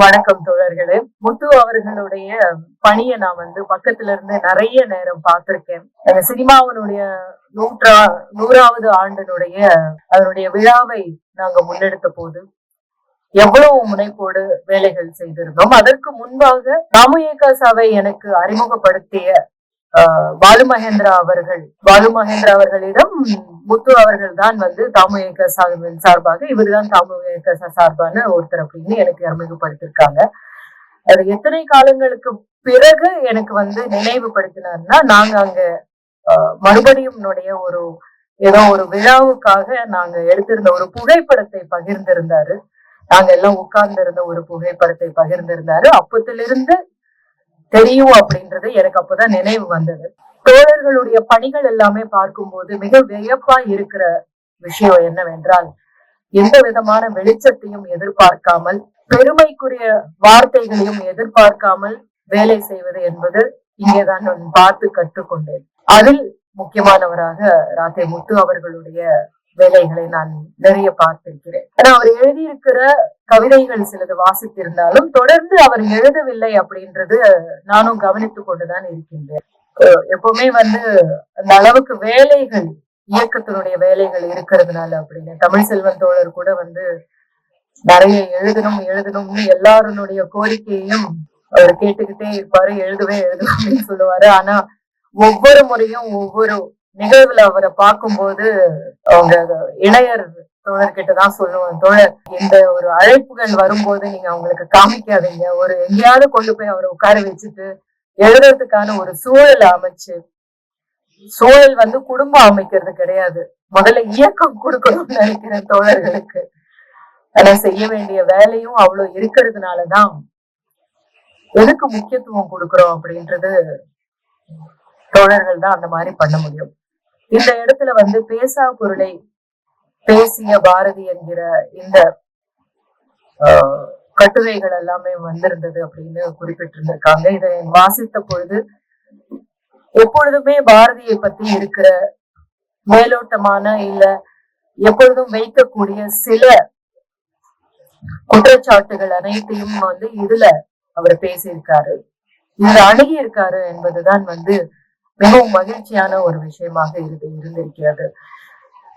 வணக்கம் தோழர்களே. முத்து அவர்களுடைய பணியை நான் வந்து பக்கத்துல இருந்து நிறைய நேரம் பார்த்திருக்கேன். அந்த சினிமாவனுடைய நூற்றா நூறாவது ஆண்டினுடைய அதனுடைய விழாவை நாங்க முன்னெடுத்த போது எவ்வளவு முனைப்போடு வேலைகள் செய்திருந்தோம். அதற்கு முன்பாக ராமயேகா சபை எனக்கு அறிமுகப்படுத்திய பாலு மகேந்திரா அவர்கள் பாலு மகேந்திரா அவர்களிடம் முத்து அவர்கள் தான் வந்து தாமு ஏக்க சார்பின் சார்பாக இவர்தான் இயக்க சார்பான ஒருத்தர் அப்படின்னு எனக்கு அறிமுகப்படுத்திருக்காங்க அது எத்தனை காலங்களுக்கு பிறகு எனக்கு வந்து நினைவுபடுத்தினார்னா நாங்க அங்க ஆஹ், மறுபடியும் என்னுடைய ஒரு ஏதோ ஒரு விழாவுக்காக நாங்க எடுத்திருந்த ஒரு புகைப்படத்தை பகிர்ந்திருந்தாரு. நாங்க எல்லாம் உட்கார்ந்து இருந்த ஒரு புகைப்படத்தை பகிர்ந்திருந்தாரு. அப்பத்திலிருந்து தெரியும் அப்படின்றது எனக்கு அப்பதான் நினைவு வந்தது. தோழர்களுடைய பணிகள் எல்லாமே பார்க்கும்போது மிக வியப்பா இருக்கிற விஷயம் என்னவென்றால் எந்த விதமான வெளிச்சத்தையும் எதிர்பார்க்காமல் பெருமைக்குரிய வார்த்தைகளையும் எதிர்பார்க்காமல் வேலை செய்வது என்பது இங்கேதான் நான் பார்த்து கற்றுக்கொண்டேன். அதில் முக்கியமானவராக ராத்தே முத்து அவர்களுடைய வேலைகளை நான் நிறைய பார்த்திருக்கிறேன். ஆனா அவர் எழுதியிருக்கிற கவிதைகள் சிலது வாசித்திருந்தாலும் தொடர்ந்து அவர் எழுதவில்லை அப்படின்றது நானும் கவனித்துக் கொண்டுதான் இருக்கின்றேன். எப்பவுமே வந்து அந்த அளவுக்கு வேலைகள் இயக்கத்தினுடைய வேலைகள் இருக்கிறதுனால அப்படின்னு தமிழ் செல்வன் தோழர் கூட வந்து நிறைய எழுதணும் எழுதணும்னு எல்லாருடைய கோரிக்கையையும் அவர் கேட்டுக்கிட்டே இருப்பாரு எழுதவே எழுதணும் அப்படின்னு சொல்லுவாரு. ஆனா ஒவ்வொரு முறையும் ஒவ்வொரு நிகழ்வுல அவரை பார்க்கும்போது அவங்க இளையர் தோழர்கிட்ட தான் சொல்லுவேன் தோழர் இந்த ஒரு அழைப்புகள் வரும்போது நீங்க அவங்களுக்கு காமிக்காதீங்க. ஒரு எங்கேயாவது கொண்டு போய் அவரை உட்கார வச்சுட்டு எழுதுறதுக்கான ஒரு சூழல் அமைச்சு. சூழல் வந்து குடும்பம் அமைக்கிறது கிடையாது. முதல்ல இயக்கம் கொடுக்கணும்னு நினைக்கிறேன் தோழர்களுக்கு. ஆனா செய்ய வேண்டிய வேலையும் அவ்வளவு இருக்கிறதுனாலதான் எதுக்கு முக்கியத்துவம் கொடுக்கிறோம் அப்படின்றது தோழர்கள் தான் அந்த மாதிரி பண்ண முடியும். இந்த இடத்துல வந்து பேசா பொருளை பேசிய பாரதி என்கிற இந்த ஆஹ், கட்டுரைகள் எல்லாமே வந்திருந்தது அப்படின்னு குறிப்பிட்டிருந்திருக்காங்க. இதை வாசித்த பொழுது எப்பொழுதுமே பாரதியை பத்தி இருக்கிற மேலோட்டமான இல்ல எப்பொழுதும் வைக்கக்கூடிய சில குற்றச்சாட்டுகள் அனைத்தையும் வந்து இதுல அவர் பேசியிருக்காரு. இதுல அணுகி இருக்காரு என்பதுதான் வந்து மிகவும் மகிழ்ச்சியான ஒரு விஷயமாக இருந்து இருந்திருக்கிறது.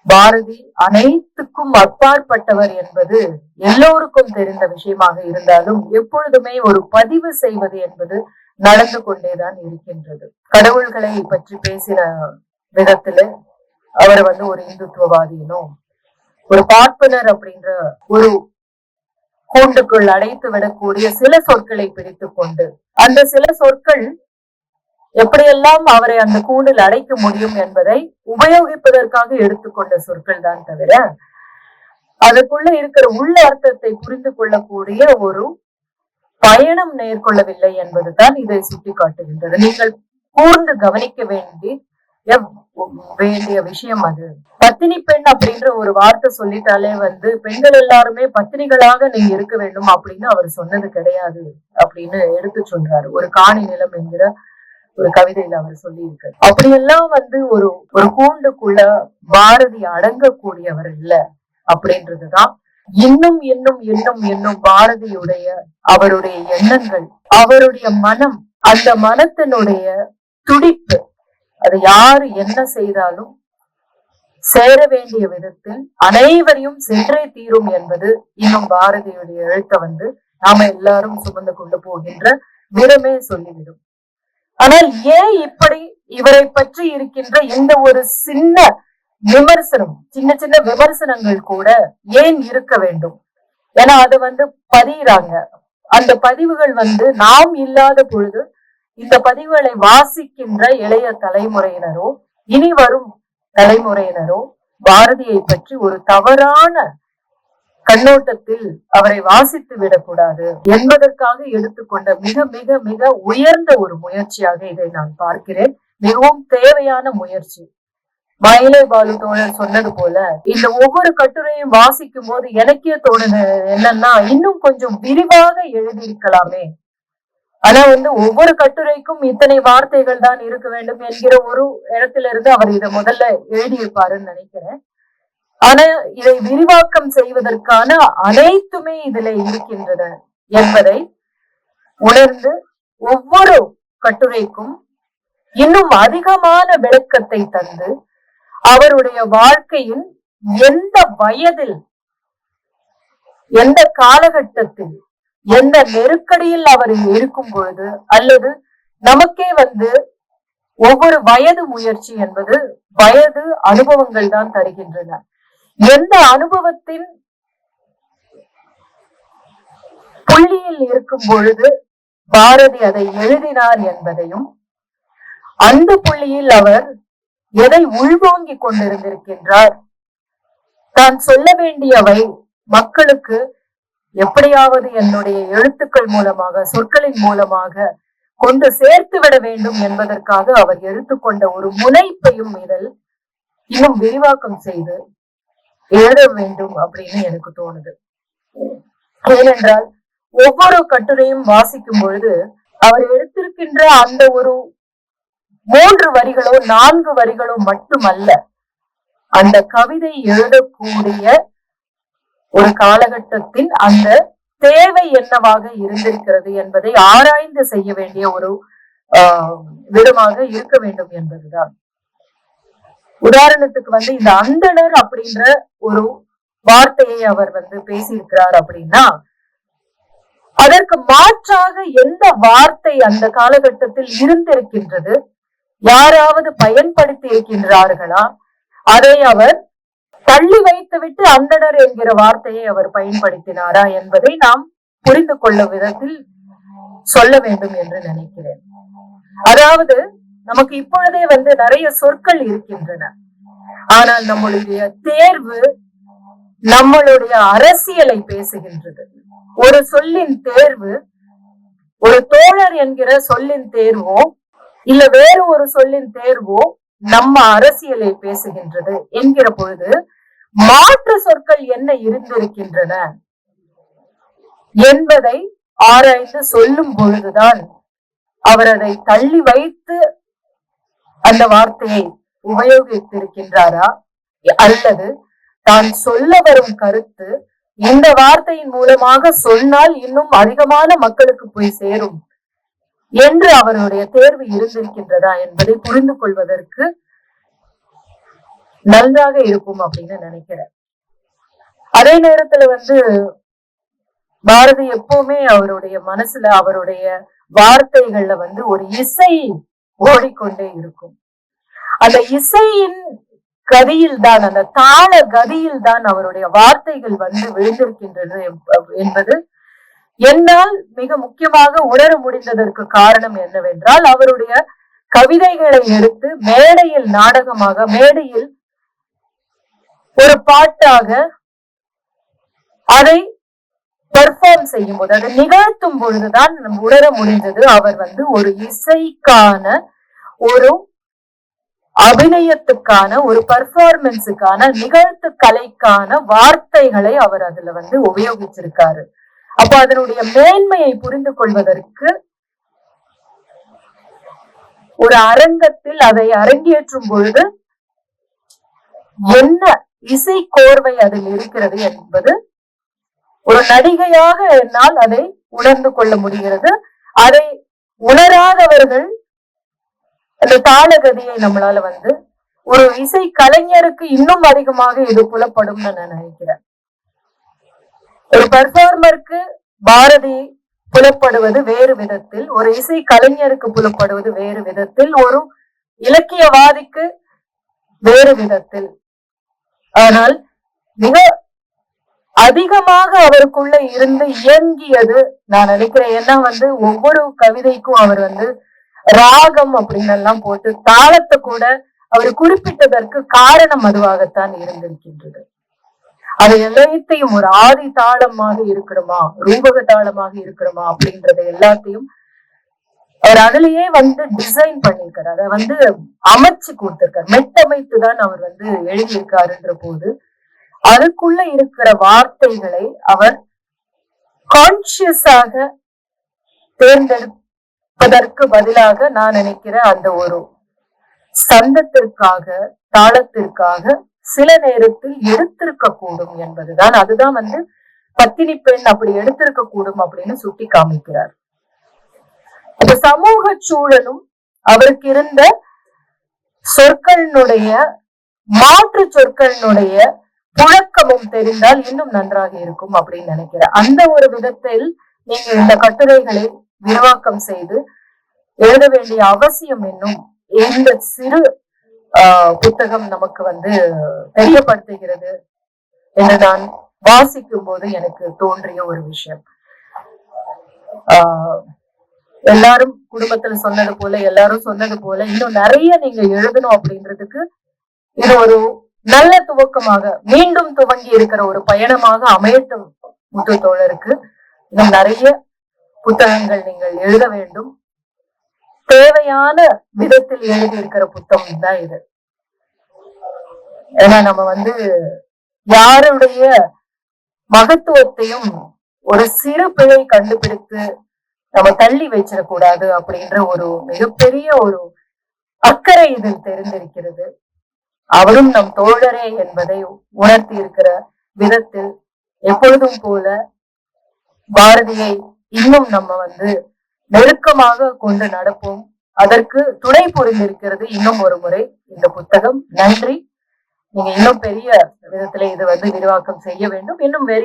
பாரதி அனைத்துக்கும் அப்பாற்பட்டவர் என்பது எல்லோருக்கும் தெரிந்த விஷயமாக இருந்தாலும் எப்பொழுதுமே ஒரு பதிவு செய்வது என்பது நடந்து கொண்டேதான் இருக்கின்றது. கடவுள்களை பற்றி பேசின விதத்துல அவர் வந்து ஒரு இந்துத்துவவாதியினும் ஒரு பார்ப்பனர் அப்படின்ற ஒரு கூண்டுக்குள் அடைத்து விடக்கூடிய சில சொற்களை பிடித்துக் கொண்டு அந்த சில சொற்கள் எப்படியெல்லாம் அவரை அந்த கூண்டில் அடைக்க முடியும் என்பதை உபயோகிப்பதற்காக எடுத்துக்கொண்ட சொற்கள் தான் தவிர அதற்குள்ள இருக்கிற உள்ள அர்த்தத்தை புரிந்து கொள்ளக்கூடிய ஒரு பயணம் மேற்கொள்ளவில்லை என்பதுதான் இதை சுட்டிக்காட்டுகின்றது. நீங்கள் கூர்ந்து கவனிக்க வேண்டி வேண்டிய விஷயம் அது. பத்தினி பெண் அப்படின்ற ஒரு வார்த்தை சொல்லிட்டாலே வந்து பெண்கள் எல்லாருமே பத்தினிகளாக நீங்க இருக்க வேண்டும் அப்படின்னு அவர் சொன்னது கிடையாது அப்படின்னு எடுத்து சொல்றாரு. ஒரு காணி நிலம் என்கிற ஒரு கவிதையில அவர் சொல்லியிருக்காரு. அப்படியெல்லாம் வந்து ஒரு ஒரு கூண்டுக்குள்ள பாரதி அடங்கக்கூடியவர் இல்ல அப்படின்றதுதான். இன்னும் இன்னும் இன்னும் இன்னும் பாரதியுடைய அவருடைய எண்ணங்கள் அவருடைய மனம் அந்த மனத்தினுடைய துடிப்பு அது யாரு என்ன செய்தாலும் சேர வேண்டிய விதத்தில் அனைவரையும் சென்றே தீரும் என்பது இன்னும் பாரதியுடைய எழுத்த வந்து நாம எல்லாரும் சுமந்து கொண்டு போகின்ற விதமே சொல்லிவிடும். ஆனால் ஏன் இப்படி இவரை பற்றி இருக்கின்ற இந்த ஒரு சின்ன விமர்சனம் சின்ன சின்ன விமர்சனங்கள் கூட ஏன் இருக்க வேண்டும்? ஏன்னா அது வந்து பதிகிறாங்க அந்த பதிவுகள் வந்து நாம் இல்லாத பொழுது இந்த பதிவுகளை வாசிக்கின்ற இளைய தலைமுறையினரோ இனி வரும் தலைமுறையினரோ பாரதியை பற்றி ஒரு தவறான கண்ணோட்டத்தில் அவரை வாசித்து விடக்கூடாது என்பதற்காக எடுத்துக்கொண்ட மிக மிக மிக உயர்ந்த ஒரு முயற்சியாக இதை நான் பார்க்கிறேன். மிகவும் தேவையான முயற்சி. மயிலை பாலு தோழர் சொன்னது போல இந்த ஒவ்வொரு கட்டுரையும் வாசிக்கும் போது எனக்கே தோணுது என்னன்னா இன்னும் கொஞ்சம் விரிவாக எழுதியிருக்கலாமே. ஆனா வந்து ஒவ்வொரு கட்டுரைக்கும் இத்தனை வார்த்தைகள் தான் இருக்க வேண்டும் என்கிற ஒரு இடத்துல இருந்து அவர் இதை முதல்ல எழுதியிருப்பாருன்னு நினைக்கிறேன். ஆனா இதை விரிவாக்கம் செய்வதற்கான அனைத்துமே இதுல இருக்கின்றன என்பதை உணர்ந்து ஒவ்வொரு கட்டுரைக்கும் இன்னும் அதிகமான விளக்கத்தை தந்து அவருடைய வாழ்க்கையின் எந்த வயதில் எந்த காலகட்டத்தில் எந்த நெருக்கடியில் அவர் இருக்கும் பொழுது அல்லது நமக்கே வந்து ஒவ்வொரு வயது முயற்சி என்பது வயது அனுபவங்கள் தான் தருகின்றன. எந்த அனுபவத்தின் புள்ளியில் இருக்கும் பொழுது பாரதி அதை எழுதினார் என்பதையும் அந்த புள்ளியில் அவர் எதை உள்வாங்கிக் கொண்டிருந்திருக்கின்றார்? தான் சொல்ல வேண்டியவை மக்களுக்கு எப்படியாவது என்னுடைய எழுத்துக்கள் மூலமாக சொற்களின் மூலமாக கொண்டு சேர்த்து விட வேண்டும் என்பதற்காக அவர் எடுத்துக்கொண்ட ஒரு முனைப்பையும் இதில் இன்னும் விரிவாக்கம் செய்து எழுத வேண்டும் அப்படின்னு எனக்கு தோணுது. ஏனென்றால் ஒவ்வொரு கட்டுரையும் வாசிக்கும் பொழுது அவர் எடுத்திருக்கின்ற அந்த ஒரு மூன்று வரிகளோ நான்கு வரிகளோ மட்டுமல்ல அந்த கவிதை எழுதக்கூடிய ஒரு காலகட்டத்தில் அந்த தேவை என்னவாக இருந்திருக்கிறது என்பதை ஆராய்ந்து செய்ய வேண்டிய ஒரு ஆஹ் விதமாக இருக்க வேண்டும் என்பதுதான். உதாரணத்துக்கு வந்து இந்த அந்தனர் அப்படின்ற ஒரு வார்த்தையை அவர் வந்து பேசியிருக்கிறார் அப்படின்னா அதற்கு மாற்றாக எந்த வார்த்தை அந்த காலகட்டத்தில் இருந்திருக்கின்றது யாராவது பயன்படுத்தி இருக்கின்றார்களா அதை அவர் தள்ளி வைத்துவிட்டு அந்தனர் என்கிற வார்த்தையை அவர் பயன்படுத்தினாரா என்பதை நாம் புரிந்து கொள்ளும் விதத்தில் சொல்ல வேண்டும் என்று நினைக்கிறேன். அதாவது நமக்கு இப்பொழுதே வந்து நிறைய சொற்கள் இருக்கின்றன. ஆனால் நம்மளுடைய தேர்வு நம்மளுடைய அரசியலை பேசுகின்றது. ஒரு சொல்லின் தேர்வு ஒரு தோழர் என்கிற சொல்லின் தேர்வோ இல்ல வேறு ஒரு சொல்லின் தேர்வோ நம்ம அரசியலை பேசுகின்றது என்கிற பொழுது மாற்று சொற்கள் என்ன இருந்திருக்கின்றன என்பதை ஆராய்ந்து சொல்லும் பொழுதுதான் அவர் அதை தள்ளி வைத்து அந்த வார்த்தையை உபயோகித்திருக்கின்றாரா? அல்லது தான் சொல்ல வரும் கருத்து இந்த வார்த்தையின் மூலமாக சொன்னால் இன்னும் அதிகமான மக்களுக்கு போய் சேரும் என்று அவருடைய தேர்வு இருந்திருக்கின்றதா என்பதை புரிந்து கொள்வதற்கு நன்றாக இருக்கும் அப்படின்னு நினைக்கிறேன். அதே நேரத்துல வந்து பாரதி எப்பவுமே அவருடைய மனசுல அவருடைய வார்த்தைகள்ல வந்து ஒரு இசை ஓடிக்கொண்டே இருக்கும். அந்த இசையின் கதியில் தான் அந்த தாள கதியில் தான் அவருடைய வார்த்தைகள் வந்து விழுந்திருக்கின்றது என்பது என்னால் மிக முக்கியமாக உணர முடிந்ததற்கு காரணம் என்னவென்றால் அவருடைய கவிதைகளை எடுத்து மேடையில் நாடகமாக மேடையில் ஒரு பாட்டாக அதை பெர்ஃபார்ம் செய்யும் போது அதை நிகழ்த்தும் பொழுதுதான் உணர முடிந்தது. அவர் வந்து ஒரு இசைக்கான ஒரு அபிநயத்துக்கான ஒரு பர்ஃபார்மன்ஸுக்கான நிகழ்த்து கலைக்கான வார்த்தைகளை அவர் அதுல வந்து உபயோகிச்சிருக்காரு. அப்ப அதனுடைய மேன்மையை புரிந்து கொள்வதற்கு ஒரு அரங்கத்தில் அதை அரங்கேற்றும் பொழுது என்ன இசை கோர்வை அதில் இருக்கிறது என்பது ஒரு நடிகையாக என்னால் அதை உணர்ந்து கொள்ள முடிகிறது. அதை உணராதவர்கள் அந்த தாளகதியை நம்மளால வந்து ஒரு இசை கலைஞருக்கு இன்னும் அதிகமாக இது புலப்படும் நான் நினைக்கிறேன். ஒரு பர்ஃபார்மருக்கு பாரதி புலப்படுவது வேறு விதத்தில் ஒரு இசை கலைஞருக்கு புலப்படுவது வேறு விதத்தில் ஒரு இலக்கியவாதிக்கு வேறு விதத்தில். ஆனால் மிக அதிகமாக அவருக்குள்ள இருந்து இயங்கியது நான் நினைக்கிறேன். ஏன்னா வந்து ஒவ்வொரு கவிதைக்கும் அவர் வந்து ராகம் அப்படின்னு எல்லாம் போட்டு தாளத்தை கூட அவர் குறிப்பிட்டதற்கு காரணம் அதுவாகத்தான் இருந்திருக்கின்றது. அது எல்லாத்தையும் ஒரு ஆதி தாளமாக இருக்கணுமா ரூபக தாளமாக இருக்கணுமா அப்படின்றத எல்லாத்தையும் அவர் அதுலயே வந்து டிசைன் பண்ணியிருக்காரு. அதை வந்து அமைச்சு கொடுத்திருக்காரு. மெட்டமைத்து தான் அவர் வந்து எழுதியிருக்காருன்ற போது அதுக்குள்ள இருக்கிற வார்த்தைகளை அவர் கான்சியஸாக தேர்ந்தெடுப்பதற்கு பதிலாக நான் நினைக்கிற அந்த ஒரு சந்தத்திற்காக தாளத்திற்காக சில நேரத்தில் எடுத்திருக்க கூடும் என்பதுதான். அதுதான் வந்து பத்தினி பெண் அப்படி எடுத்திருக்க கூடும் அப்படின்னு சுட்டி காமிக்கிறார். இந்த சமூக சூழலும் அவருக்கு இருந்த சொற்களினுடைய மாற்று சொற்களினுடைய புழக்கமும் தெரிந்தால் இன்னும் நன்றாக இருக்கும் அப்படின்னு நினைக்கிறேன். அந்த ஒரு விதத்தில் நீங்க இந்த கட்டுரைகளை விரிவாக்கம் செய்து எழுத வேண்டிய அவசியம் என்னும் இந்த சிறு ஆஹ், புத்தகம் நமக்கு வந்து தெரியப்படுத்துகிறது என்று நான் வாசிக்கும் போது எனக்கு தோன்றிய ஒரு விஷயம். ஆஹ், எல்லாரும் குடும்பத்துல சொன்னது போல எல்லாரும் சொன்னது போல இன்னும் நிறைய நீங்க எழுதணும் அப்படின்றதுக்கு இது ஒரு நல்ல துவக்கமாக மீண்டும் துவங்கி இருக்கிற ஒரு பயணமாக அமையட்டும் முத்து தோழருக்கு. இன்னும் நிறைய புத்தகங்கள் நீங்கள் எழுத வேண்டும். தேவையான விதத்தில் எழுதி இருக்கிற புத்தகம் தான் இது. ஏன்னா நம்ம வந்து யாருடைய மகத்துவத்தையும் ஒரு சிறு பிழை கண்டுபிடித்து நம்ம தள்ளி வச்சிடக்கூடாது அப்படின்ற ஒரு மிகப்பெரிய ஒரு அக்கறை இதில் தெரிந்திருக்கிறது. அவரும் நம் தோழரே என்பதை உணர்த்தி இருக்கிற விதத்தில் எப்பொழுதும் போல பாரதியை இன்னும் நம்ம வந்து நெருக்கமாக கொண்டு நடப்போம். அதற்கு துணை புரிந்திருக்கிறது இன்னும் ஒரு முறை இந்த புத்தகம். நன்றி. நீங்க இன்னும் பெரிய விதத்துல இது வந்து விரிவாக்கம் செய்ய வேண்டும். இன்னும் வெறி